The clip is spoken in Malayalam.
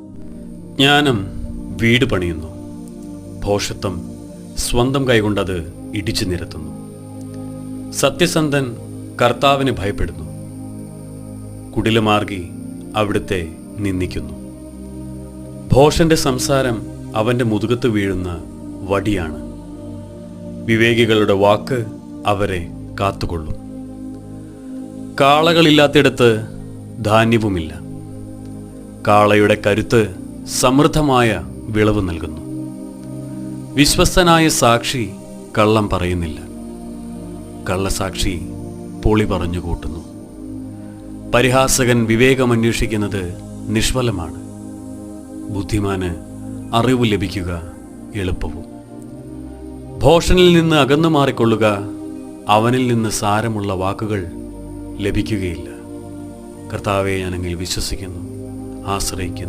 ജ്ഞാനം വീട് പണിയുന്നു. ഭോഷത്വം സ്വന്തം കൈകൊണ്ടത് ഇടിച്ചു നിരത്തുന്നു. സത്യസന്ധൻ കർത്താവിനെ ഭയപ്പെടുന്നു. കുടിലമാർഗി അവിടുത്തെ നിന്ദിക്കുന്നു. ഭോഷന്റെ സംസാരം അവന്റെ മുതുകത്ത് വീഴുന്ന വടിയാണ്. വിവേകികളുടെ വാക്ക് അവരെ കാത്തുകൊള്ളും. കാളകളില്ലാത്തിടത്ത് ധാന്യവുമില്ല. കാളയുടെ കരുത്ത് സമൃദ്ധമായ വിളവ് നൽകുന്നു. വിശ്വസ്തനായ സാക്ഷി കള്ളം പറയുന്നില്ല. കള്ളസാക്ഷി പൊളി പറഞ്ഞു കൂട്ടുന്നു. പരിഹാസകൻ വിവേകമന്വേഷിക്കുന്നത് നിഷ്ഫലമാണ്. ബുദ്ധിമാന് അറിവ് ലഭിക്കുക എളുപ്പവും. ഭോഷനിൽ നിന്ന് അകന്നു മാറിക്കൊള്ളുക അവനിൽ നിന്ന് സാരമുള്ള വാക്കുകൾ ലഭിക്കുകയില്ല. കർത്താവെ ഞാനെങ്കിൽ വിശ്വസിക്കുന്നു. ആശ്രയിക്കുന്നു.